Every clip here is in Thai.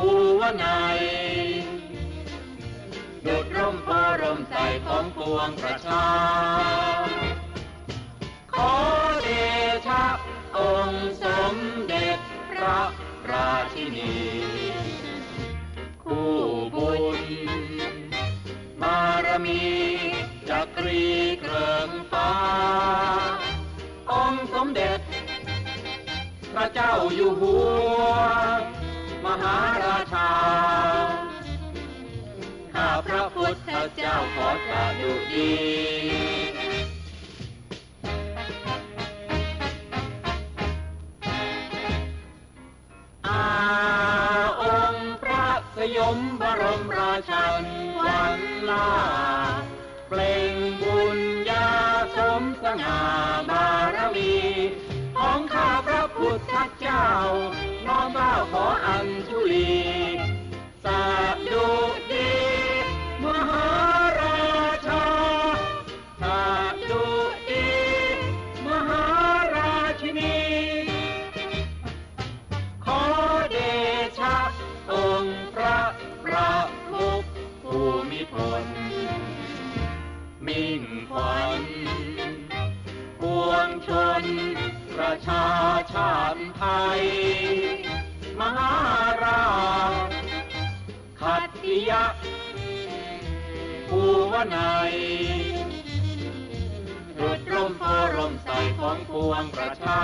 ภูวนัยดุดร่มโพร่มใสของปวงประชา ขอเดชะองค์สมเด็จพระราชินี คู่บุญ บารมีจักรีเคริงฟ้า องค์สมเด็จ พระเจ้าอยู่หัว มหาราชา ข้าพระพุทธเจ้าขอสาธุดีอาองค์พระสยมบรมราชันวันลาเปล่งบุญญาสมสง่าบารมี ของข้าพระพุทธ เจ้า น้อมเฝ้าขออัญชุลีสาดุดีมหาราชาสาดุ ริยะภูวนัยรุดร่มโพร่มใสของปวงประชา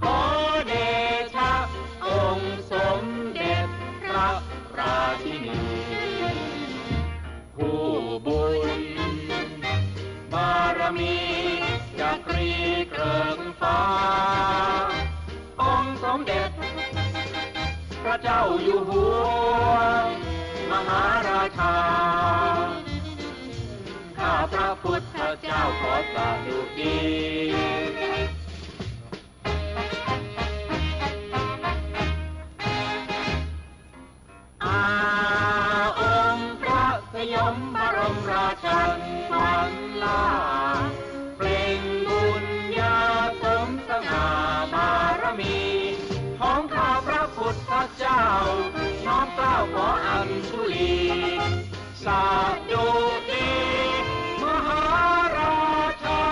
ขอเดชะ องค์สมเด็จพระราชินี ผู้บุญ บารมีจักรีเคริงฟ้า องค์สมเด็จ จ้าอยู่หัว มหาราชา ข้าพระพุทธเจ้าขอสาธุกี ออัญชุลีสาธุดีมหาราชา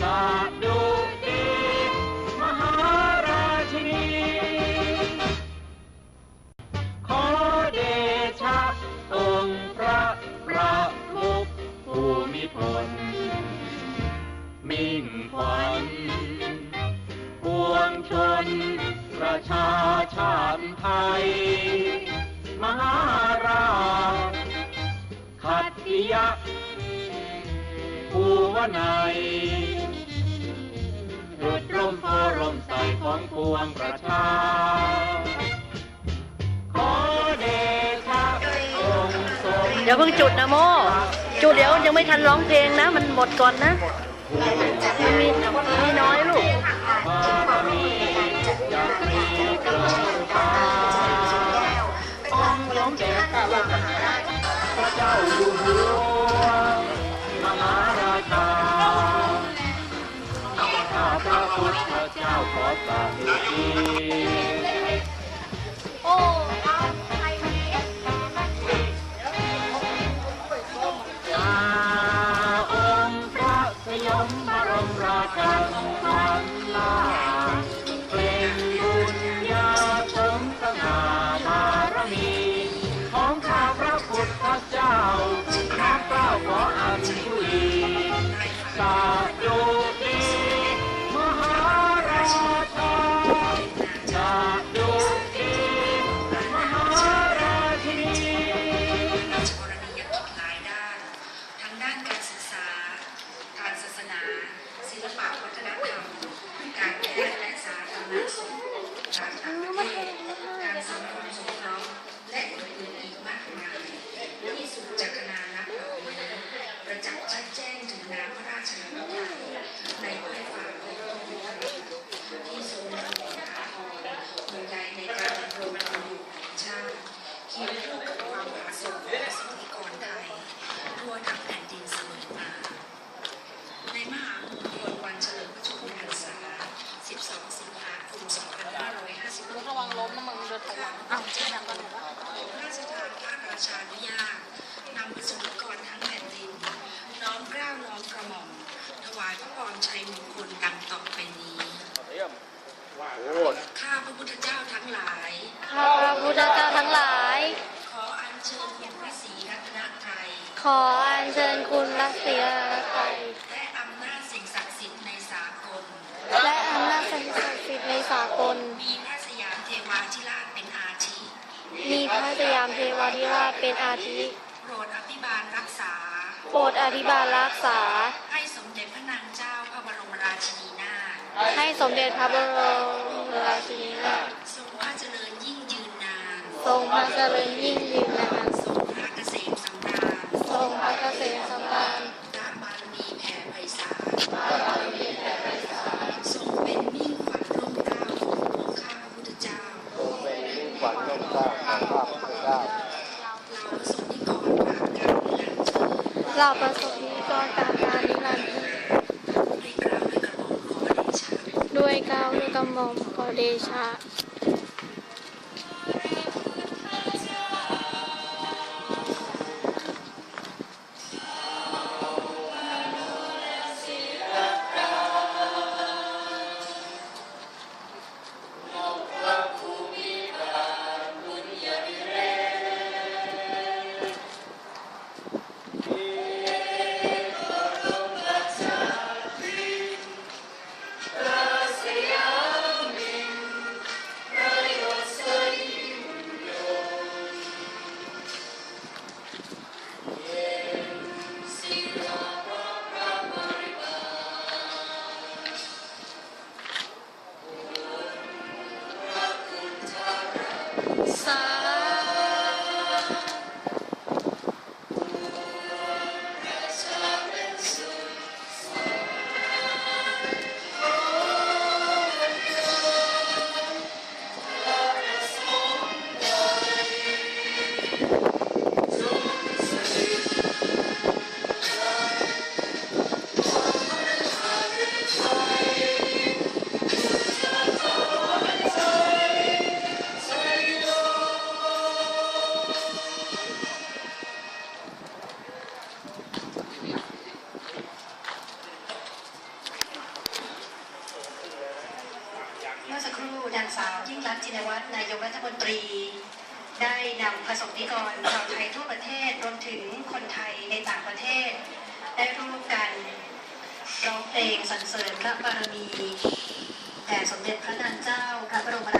สาธุดีมหาราชินี ขอเดชะองค์พระประมุขภูมิพลมิ่งขวัญปวงชนประชาชาติไทย มหาราชขัตติยะภูวนัยรุดร่มโพร่มใสของปวงประชา ขอเดชะองค์ทรงเดี๋ยวเพิ่งจุดนะโม จุดเดี๋ยวยังไม่ทันร้องเพลงนะ มันหมดก่อนนะ มันมีมีน้อยลูกบา มเด็จพระเจ้าอยู่หัวมหาราชาข้าพระพุทธเจ้าขอสาธุ ขออัญเชิญคุณรักเสียไทยและอำนาจสิ่งศักดิ์สิทธิ์ในสากล และอำนาจศักดิ์สิทธิ์ในสากล มีพระสยามเทวาธิราชเป็นอาทิมีพระสยามเทวาธิราชเป็นอาทิโปรดอภิบาลรักษา โปรดอธิบาลรักษา ให้สมเด็จพระนางเจ้าพระบรมราชินีนาถให้สมเด็จพระบรมราชินีนาถทรงพระเจริญยิ่งยืนนาน ทรงพระเจริญยิ่งยืนนาน ทรงพระเกษมสำรา ญทรงพระเกษมสำราญพระบารมีแผ่ไพศาลทรงเป็นมิ่งขวัญร่มเกล้าของข้าพุทธเจ้าทรงเป็นมิ่งขวัญร่มเกล้าของข้าพเจ้าเราประสงค์นิกรการนิรันดร์เราประสบนิกรการงานนิรันดร์ด้วยก้าวด้วยกระหม่อมขอเดชะ ชินวัตรนายกรัฐมนตรี ได้นำประสบนิกรชาวไทยทั่วประเทศรวมถึงคนไทยในต่างประเทศ ได้ร่วมกันร้องเพลงสรรเสริญพระบารมีแด่สมเด็จพระนางเจ้าพระบรมราชินีนา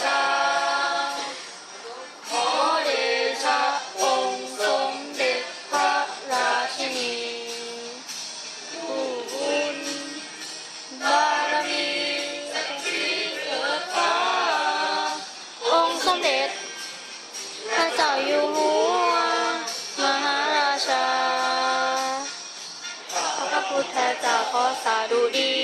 ชา ขอเดชะองค์สมเด็จพระราชินีผู้บุญบารมีศักดิ์ศรีเกิดฟ้า องค์สมเด็จพระเจ้าอยู่หัว มหาราชา พระพุทธเจ้าขอสาดุดี